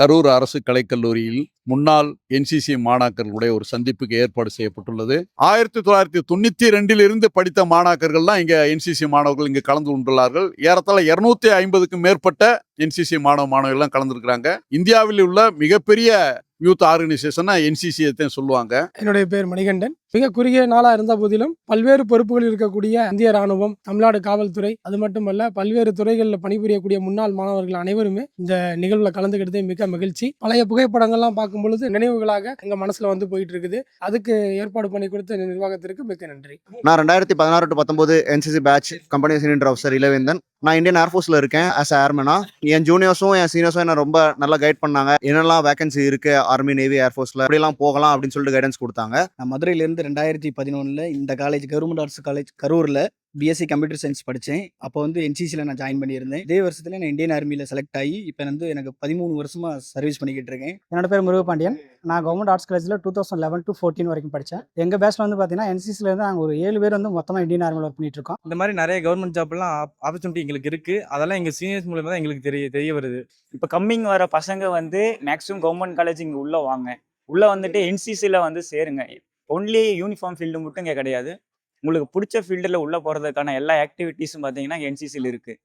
கரூர் அரசு கலைக்கல்லூரியில் முன்னாள் என்சிசி மாணாக்கர்களுடைய ஒரு சந்திப்புக்கு ஏற்பாடு செய்யப்பட்டுள்ளது. ஆயிரத்தி தொள்ளாயிரத்தி தொண்ணூத்தி ரெண்டிலிருந்து படித்த மாணாக்கர்கள்லாம் இங்க என்சிசி மாணவர்கள் இங்கு கலந்து கொண்டுள்ளார்கள். ஏறத்தாழ இருநூத்தி ஐம்பதுக்கும் மேற்பட்ட என்சிசி மாணவ மாணவர்கள்லாம் கலந்துருக்கிறாங்க. இந்தியாவில் உள்ள மிகப்பெரிய யூத் ஆர்கனைசேஷனா என்சிசி தான் சொல்லுவாங்க. என்னுடைய பேர் மணிகண்டன். மிக குறுகிய நாளா இருந்த போதிலும் பல்வேறு பொறுப்புகளில் இருக்கக்கூடிய இந்திய ராணுவம் தமிழ்நாடு காவல்துறை அது மட்டுமல்ல பல்வேறு துறைகளில் பணிபுரியக்கூடிய முன்னாள் மாணவர்கள் அனைவருமே இந்த நிகழ்வுல கலந்துக்கிட்டதே மிக மகிழ்ச்சி. பழைய புகைப்படங்கள்லாம் பார்க்கும் பொழுது நினைவுகளாக எங்க மனசுல வந்து போயிட்டு இருக்குது அதுக்கு ஏற்பாடு பண்ணி கொடுத்த நிர்வாகத்திற்கு மிக்க நன்றி. நான் ரெண்டாயிரத்தி பதினாறு டு பத்தொம்போது NCC batch company senior officer Ilaventhan. நான் இந்தியன் ஏர்ஃபோர்ஸில் இருக்கேன் ஆஸ் ஏர்மனா என் ஜூனியர்ஸும் என் சீனியர்ஸும் என்ன ரொம்ப நல்லா கைட் பண்ணாங்க. என்னெல்லாம் வேகன்சி இருக்கு ஆர்மி நேவி ஏர்ஃபோர்ஸில் அப்படிலாம் போகலாம் அப்படின்னு சொல்லிட்டு கைடன்ஸ் கொடுத்தாங்க. நான் மதுரையிலேருந்து ரெண்டாயிரத்தி பதினொன்றில் இந்த காலேஜ் கவர்மெண்ட் ஆர்ட்ஸ் காலேஜ் கரூரில் பிஎஸ்சி கம்ப்யூட்டர் சயின்ஸ் படித்தேன் அப்போ வந்து என்சிசியில் நான் ஜாயின் பண்ணியிருந்தேன். இதே வருஷத்துல நான் இந்தியன் ஆர்மியில் செலக்ட் ஆகி இப்போ வந்து எனக்கு பதிமூணு வருஷமாக சர்வீஸ் பண்ணிக்கிட்டு இருக்கேன். என்னோட பேர் முருகபாண்டியன். நான் கவர்மெண்ட் ஆர்ட்ஸ் காலேஜில் two thousand eleven to fourteen வரைக்கும் படித்தேன் எங்கள் பேட்ச்ல வந்து பார்த்தீங்கன்னா NCC ல இருந்து நாங்கள் ஒரு ஏழு பேர் வந்து மொத்தமாக இந்தியன் ஆர்மியில் ஒர்க் பண்ணிட்டு இருக்கோம். இந்த மாதிரி நிறைய கவர்மெண்ட் ஜாப்லாம் ஆப்பர்ச்சுனிட்டி எங்களுக்கு இருக்கு. அதெல்லாம் எங்க சீனியர்ஸ் மூலமா தான் எங்களுக்கு தெரிய தெரிய வருது. இப்போ கம்மிங் வர பசங்க வந்து மேக்ஸிமம் கவர்மெண்ட் காலேஜ் இங்கே உள்ளே வாங்க. உள்ளே வந்துட்டு என்சிசியில் வந்து சேருங்க. ஒன்லி யூனிஃபார்ம் ஃபீல்டு மட்டும் இங்கே கிடையாது. உங்களுக்கு பிடிச்ச ஃபீல்டில் உள்ளே போகிறதுக்கான எல்லா ஆக்டிவிட்டீஸும் பார்த்தீங்கன்னா என்சிசியில் இருக்குது